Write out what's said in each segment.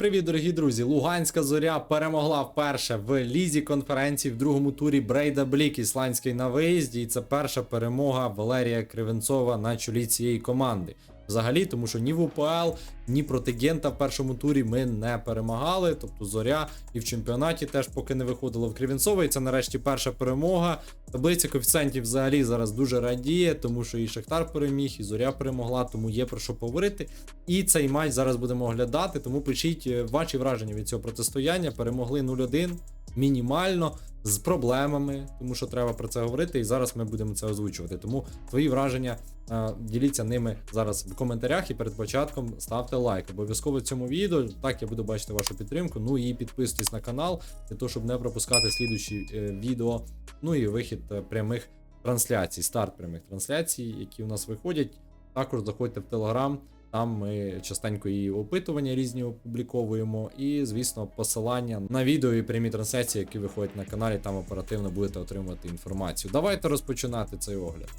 привіт, дорогі друзі! Луганська зоря перемогла вперше в лізі конференції в другому турі Брейда Блік ісландський на виїзді. І це перша перемога Валерія Кривенцова на чолі цієї команди. Взагалі, тому що ні в УПЛ, ні проти Гента в першому турі ми не перемагали. Тобто зоря і в чемпіонаті теж поки не виходило в Кривенцова. І це нарешті перша перемога. Таблиця коефіцієнтів взагалі зараз дуже радіє, тому що і Шахтар переміг, і зоря перемогла, тому є про що поговорити. І цей матч зараз будемо оглядати. Тому пишіть е, ваші враження від цього протистояння. Перемогли 0-1 мінімально з проблемами, тому що треба про це говорити. І зараз ми будемо це озвучувати. Тому твої враження е, діліться ними зараз в коментарях і перед початком ставте лайк. Обов'язково цьому відео. Так я буду бачити вашу підтримку. Ну і підписуйтесь на канал для того, щоб не пропускати слідучі е, відео. Ну і вихід е, прямих трансляцій, старт прямих трансляцій, які у нас виходять. Також заходьте в Телеграм. Там ми частенько і опитування різні опубліковуємо, і, звісно, посилання на відео і прямі трансляції, які виходять на каналі, там оперативно будете отримувати інформацію. Давайте розпочинати цей огляд.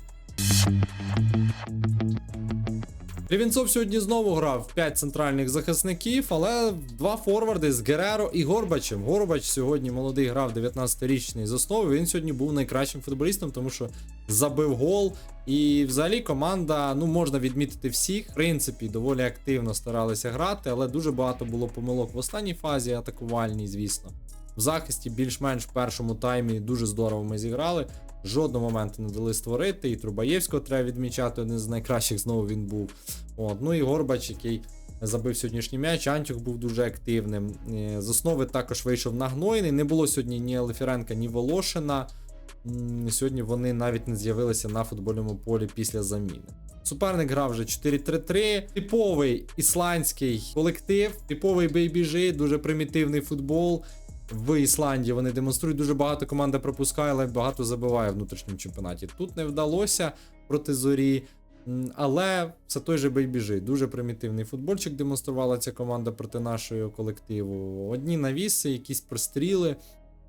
Рівінцов сьогодні знову грав 5 центральних захисників, але два форварди з Гереро і Горбачем. Горбач сьогодні молодий грав 19-річний з основи. Він сьогодні був найкращим футболістом, тому що забив гол. І взагалі команда, ну можна відмітити всіх. В принципі, доволі активно старалися грати, але дуже багато було помилок в останній фазі, атакувальній, звісно. В захисті більш-менш в першому таймі дуже здорово ми зіграли. Жодного моменту не дали створити. І Трубаєвського треба відмічати, один з найкращих знову він був. От. Ну і Горбач, який забив сьогоднішній м'яч. Антюх був дуже активним. Е, З основи також вийшов нагнойний. Не було сьогодні ні Лефіренка, ні Волошина. Сьогодні вони навіть не з'явилися на футбольному полі після заміни. Суперник грав вже 4-3-3. Типовий ісландський колектив, типовий бейбіжи, дуже примітивний футбол. В Ісландії вони демонструють дуже багато команда пропускає, але багато забиває в внутрішньому чемпіонаті. Тут не вдалося проти зорі. Але це той же бейбіжи. Дуже примітивний футбольчик демонструвала ця команда проти нашого колективу. Одні навіси, якісь простріли.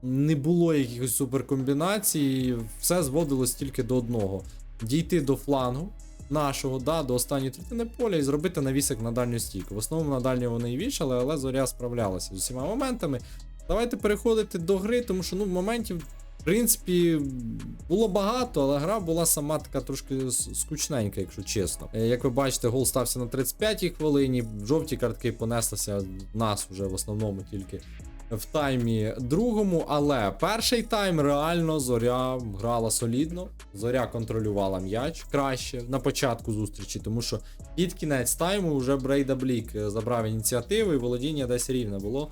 Не було якихось суперкомбінацій, все зводилось тільки до одного: дійти до флангу нашого, да, до останньої третини поля і зробити навісик на дальню стійку. В основному на дальню вони і вішали, але зоря справлялася з усіма моментами. Давайте переходити до гри, тому що ну, моментів, в принципі, було багато, але гра була сама така трошки скучненька, якщо чесно. Е, Як ви бачите, гол стався на 35-й хвилині, жовті картки понеслися в нас вже в основному тільки в таймі другому, але перший тайм реально зоря грала солідно. Зоря контролювала м'яч краще на початку зустрічі, тому що під кінець тайму вже Брейда Блік е, забрав ініціативу і володіння десь рівне було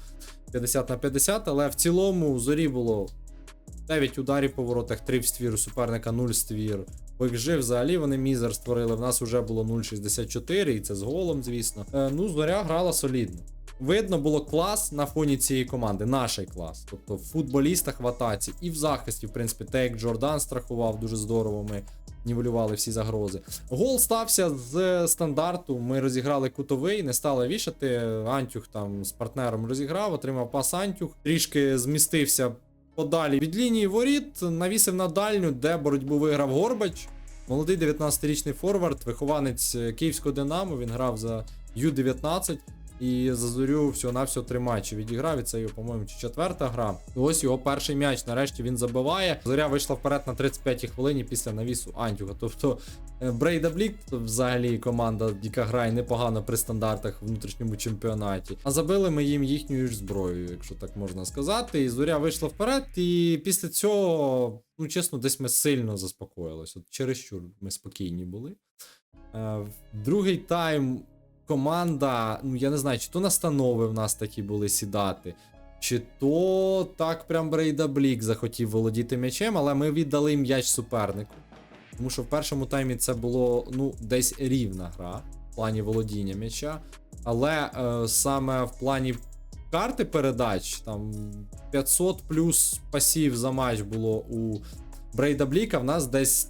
50 на 50, але в цілому зорі було 9 ударів по воротах, 3 в ствір, у суперника 0 ствір. XG взагалі вони мізер створили. В нас вже було 0,64, і це з голом, звісно. Е, ну, зоря грала солідно. Видно було клас на фоні цієї команди, наш клас. Тобто в футболістах в атаці і в захисті, в принципі, те, як Джордан страхував, дуже здорово. Ми нівелювали всі загрози. Гол стався з стандарту. Ми розіграли кутовий, не стали вішати. Антюх там з партнером розіграв, отримав пас Антюх, трішки змістився подалі від лінії воріт, навісив на дальню, де боротьбу виграв Горбач. Молодий 19-річний форвард, вихованець Київського Динамо. Він грав за Ю-19 і за зорю всього-навсього три матчі відіграв. І це його, по-моєму, чи четверта гра. І ось його перший м'яч. Нарешті він забиває. Зоря вийшла вперед на 35-й хвилині після навісу Антюга. Тобто е, Брейда Блік взагалі команда, яка грає непогано при стандартах в внутрішньому чемпіонаті. А забили ми їм їхньою ж зброєю, якщо так можна сказати. І зоря вийшла вперед. І після цього, ну чесно, десь ми сильно заспокоїлись. От чересчур ми спокійні були. Е, Другий тайм команда, ну я не знаю, чи то настанови в нас такі були сідати, чи то так прям Брейда Блік захотів володіти м'ячем, але ми віддали м'яч супернику. Тому що в першому таймі це було ну, десь рівна гра в плані володіння м'яча. Але е, саме в плані карти передач, там 500 плюс пасів за матч було у Брейда Бліка, в нас десь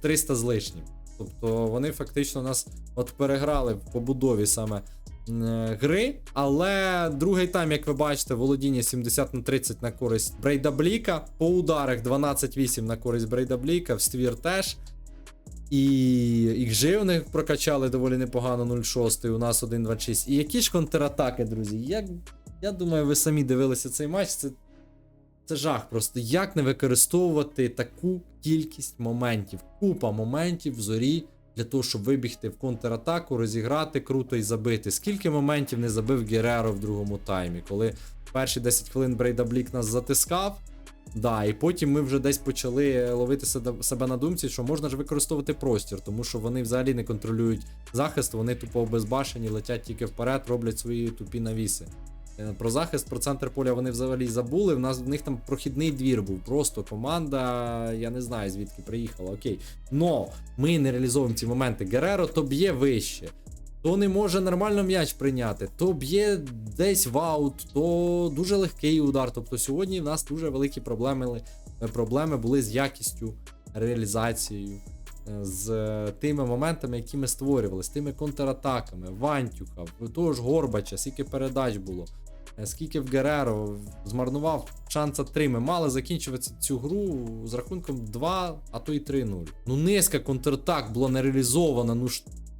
300 з лишнім. Тобто вони фактично нас от переграли в побудові саме е, гри. Але другий тайм, як ви бачите, володіння 70 на 30 на користь Брейда Бліка. По ударах 12-8 на користь Брейда Бліка, в ствір теж. І XG у них прокачали доволі непогано 0,6, у нас 1,26. І які ж контратаки, друзі? Як, я думаю, ви самі дивилися цей матч. Це, це жах просто. Як не використовувати таку кількість моментів? Купа моментів в зорі для того, щоб вибігти в контратаку, розіграти круто і забити. Скільки моментів не забив Гереро в другому таймі, коли перші 10 хвилин Брейда Блік нас затискав. Да, і потім ми вже десь почали ловити себе- на думці, що можна ж використовувати простір, тому що вони взагалі не контролюють захист, вони тупо обезбашені, летять тільки вперед, роблять свої тупі навіси. Е, Про захист, про центр поля вони взагалі забули. В нас в них там прохідний двір був. Просто команда, я не знаю звідки приїхала, окей. Но ми не реалізовуємо ці моменти. Гереро то б'є вище, то не може нормально м'яч прийняти, то б'є десь в аут, то дуже легкий удар. Тобто сьогодні в нас дуже великі проблеми, е, проблеми були з якістю, реалізацією, з тими моментами, які ми створювали, з тими контратаками, Вантюха, того ж Горбача, скільки передач було. е, Скільки в Гереро змарнував шанса 3. Ми мали закінчувати цю гру з рахунком 2, а то й 3-0. Ну, низка контратак була не реалізована. Ну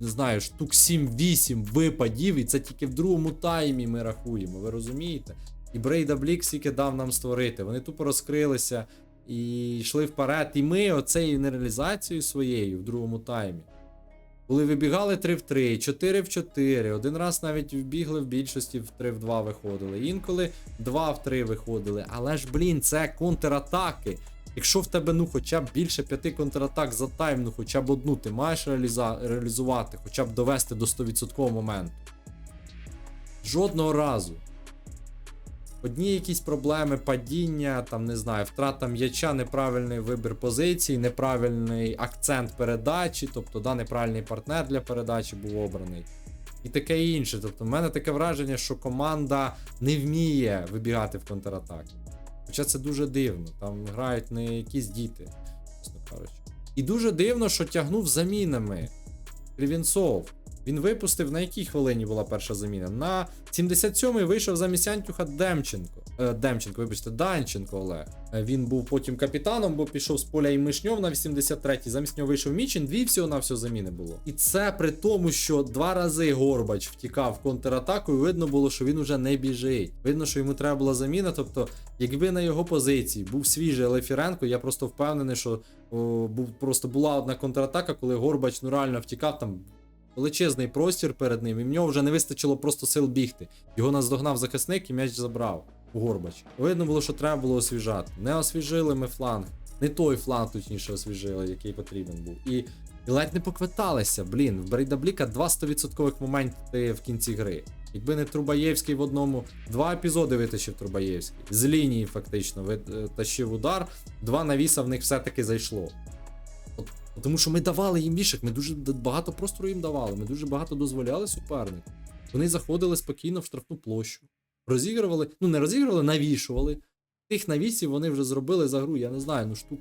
не знаю, штук 7-8 випадів, і це тільки в другому таймі ми рахуємо, ви розумієте? І Брейда Блік скільки дав нам створити. Вони тупо розкрилися і йшли вперед. І ми оцею нереалізацією своєю в другому таймі. Коли вибігали 3 в 3, 4 в 4, один раз навіть вбігли в більшості в 3 в 2 виходили. Інколи 2 в 3 виходили. Але ж, блін, це контратаки. Якщо в тебе ну хоча б більше п'яти контратак за тайм, ну хоча б одну ти маєш реаліза... реалізувати, хоча б довести до 100% моменту. Жодного разу. Одні якісь проблеми, падіння, там не знаю, втрата м'яча, неправильний вибір позицій, неправильний акцент передачі, тобто да, неправильний партнер для передачі був обраний. І таке інше. Тобто, в мене таке враження, що команда не вміє вибігати в контратаки. Хоча це дуже дивно, там грають не якісь діти, чесно кажучи. І дуже дивно, що тягнув замінами. Кривінцов. Він випустив, на якій хвилині була перша заміна? На 77-й вийшов замість Антюха Демченко. Е, Демченко, вибачте, Данченко Олег. Е, Він був потім капітаном, бо пішов з поля і Мишньов на 83-й. Замість нього вийшов Мічин, дві всього на всього заміни було. І це при тому, що два рази Горбач втікав контратаку, і видно було, що він уже не біжить. Видно, що йому треба була заміна. Тобто, якби на його позиції був свіжий Лефіренко, я просто впевнений, що о, був просто була одна контратака, коли Горбач ну реально втікав там. Величезний простір перед ним, і в нього вже не вистачило просто сил бігти. Його наздогнав захисник і м'яч забрав у Горбач. Видно було, що треба було освіжати. Не освіжили ми фланг. Не той фланг, точніше, освіжили, який потрібен був. І, і ледь не поквиталися. Блін, в Брейдабліка два 100% моменти в кінці гри. Якби не Трубаєвський в одному, два епізоди витащив Трубаєвський. З лінії фактично витащив удар, два навіса в них все-таки зайшло. Тому що ми давали їм мішок, ми дуже багато простору їм давали, ми дуже багато дозволяли супернику. Вони заходили спокійно в штрафну площу, розігрували, ну не розігрували, навішували. Тих навісів вони вже зробили за гру, я не знаю, ну штук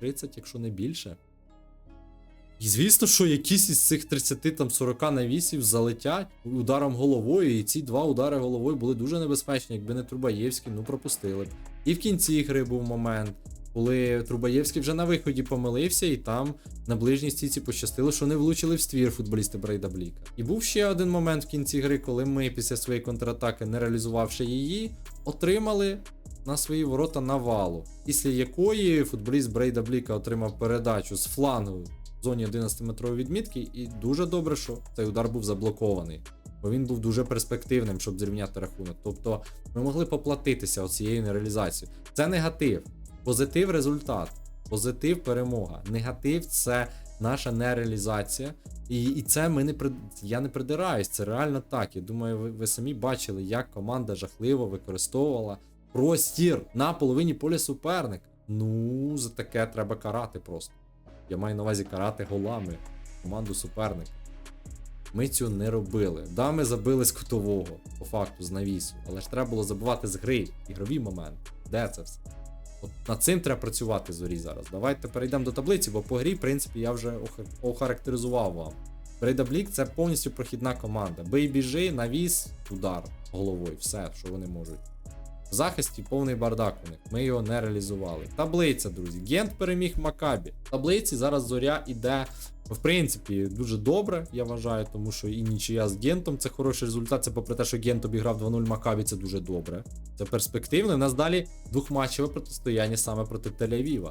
30, якщо не більше. І звісно, що якісь із цих 30 там 40 навісів залетять ударом головою, і ці два удари головою були дуже небезпечні, якби не Трубаєвський, ну пропустили б. І в кінці гри був момент, коли Трубаєвський вже на виході помилився, і там на ближній стійці пощастило, що не влучили в ствір футболісти Брейда Бліка. І був ще один момент в кінці гри, коли ми після своєї контратаки, не реалізувавши її, отримали на свої ворота навалу, після якої футболіст Брейда Бліка отримав передачу з флангу в зоні 11-метрової відмітки, і дуже добре, що цей удар був заблокований. Бо він був дуже перспективним, щоб зрівняти рахунок. Тобто ми могли поплатитися оцією нереалізацією. Це негатив. Позитив результат. Позитив перемога. Негатив це наша нереалізація. І, і це ми не я не придираюсь, це реально так. Я думаю, ви, ви самі бачили, як команда жахливо використовувала простір на половині поля суперника. Ну, за таке треба карати просто. Я маю на увазі карати голами команду суперника. Ми цього не робили. Да, ми забили з кутового, по факту, з навісу. Але ж треба було забивати з гри, ігрові моменти. Де це все? От над цим треба працювати зорі зараз. Давайте перейдемо до таблиці, бо по грі, в принципі, я вже охарактеризував вам. Брейдаблік це повністю прохідна команда. Бий біжи, навіс, удар головою. Все, що вони можуть. В захисті повний бардак у них. Ми його не реалізували. Таблиця, друзі. Гент переміг Макабі. В таблиці зараз зоря іде. В принципі, дуже добре, я вважаю, тому що і нічия з Гентом це хороший результат. Це попри те, що Гент обіграв 2-0 Макабі, це дуже добре. Це перспективно. У нас далі двохматчеве протистояння саме проти Тель-Авіва.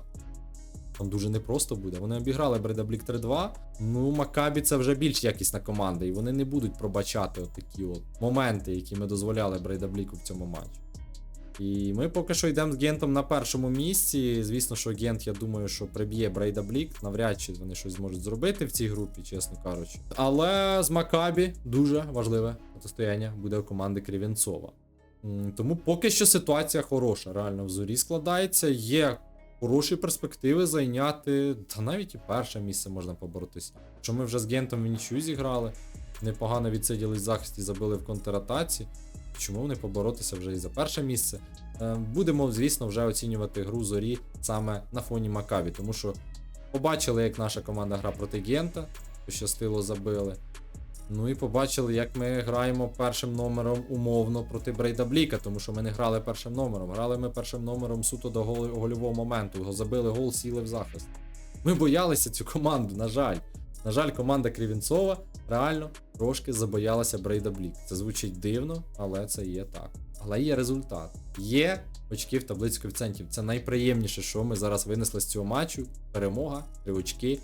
Там дуже непросто буде. Вони обіграли Бредаблік 3-2. Ну, Макабі це вже більш якісна команда, і вони не будуть пробачати от такі от моменти, які ми дозволяли Брейдабліку в цьому матчі. І ми поки що йдемо з Гентом на першому місці. Звісно, що Гент, я думаю, що приб'є Брейда Блік. Навряд чи вони щось зможуть зробити в цій групі, чесно кажучи. Але з Макабі дуже важливе протистояння буде у команди Крівінцова. М, Тому поки що ситуація хороша, реально в зорі складається. Є хороші перспективи зайняти, та навіть і перше місце можна поборотися. Що ми вже з Гентом в нічю зіграли, непогано відсиділись в захисті, забили в контратаці. Чому не поборотися вже і за перше місце? Е, Будемо, звісно, вже оцінювати гру зорі саме на фоні Макаві, тому що побачили, як наша команда гра проти Гента, пощастило забили. Ну і побачили, як ми граємо першим номером умовно проти Брейда Бліка, тому що ми не грали першим номером. Грали ми першим номером суто до гол- гольового моменту. Його забили гол, сіли в захист. Ми боялися цю команду, на жаль. На жаль, команда Крівінцова реально трошки забоялася Брейда Блік. Це звучить дивно, але це є так. Але є результат. Є очки в таблиці коефіцієнтів. Це найприємніше, що ми зараз винесли з цього матчу. Перемога, три очки.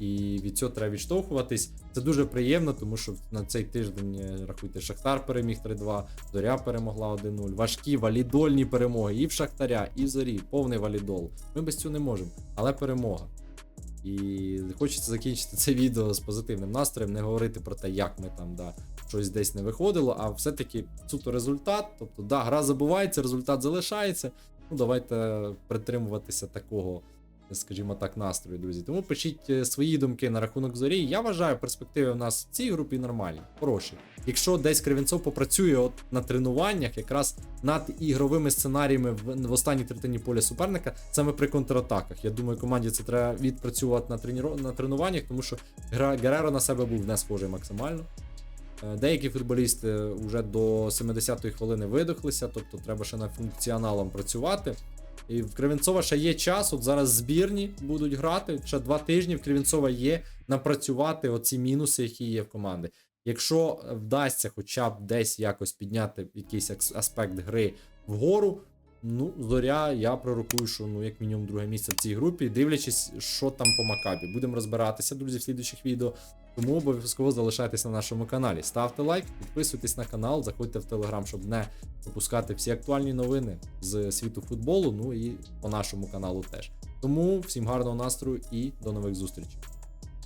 І від цього треба відштовхуватись. Це дуже приємно, тому що на цей тиждень е, рахуйте, Шахтар переміг 3-2, Зоря перемогла 1-0. Важкі валідольні перемоги і в Шахтаря, і в Зорі. Повний валідол. Ми без цього не можемо, але перемога. І хочеться закінчити це відео з позитивним настроєм, не говорити про те, як ми там да, щось десь не виходило, а все-таки суто результат. Тобто, да, гра забувається, результат залишається. Ну, давайте притримуватися такого, скажімо так, настрою, друзі. Тому пишіть е, свої думки на рахунок зорі. Я вважаю, перспективи в нас в цій групі нормальні, хороші. Якщо десь Кривенцов попрацює от на тренуваннях, якраз над ігровими сценаріями в, в останній третині поля суперника, саме при контратаках. Я думаю, команді це треба відпрацювати на, треніро... на тренуваннях, тому що гра Гереро на себе був не схожий максимально. Е, Деякі футболісти вже до 70-ї хвилини видохлися, тобто треба ще над функціоналом працювати. І в Кривенцова ще є час, от зараз збірні будуть грати. Ще два тижні в Кривенцова є напрацювати оці мінуси, які є в команди. Якщо вдасться хоча б десь якось підняти якийсь аспект гри вгору, ну, зоря, я пророкую, що ну, як мінімум друге місце в цій групі, дивлячись, що там по Макабі. Будемо розбиратися, друзі, в слідуючих відео. Тому обов'язково залишайтесь на нашому каналі. Ставте лайк, підписуйтесь на канал, заходьте в телеграм, щоб не пропускати всі актуальні новини з світу футболу. Ну і по нашому каналу теж. Тому всім гарного настрою і до нових зустрічей.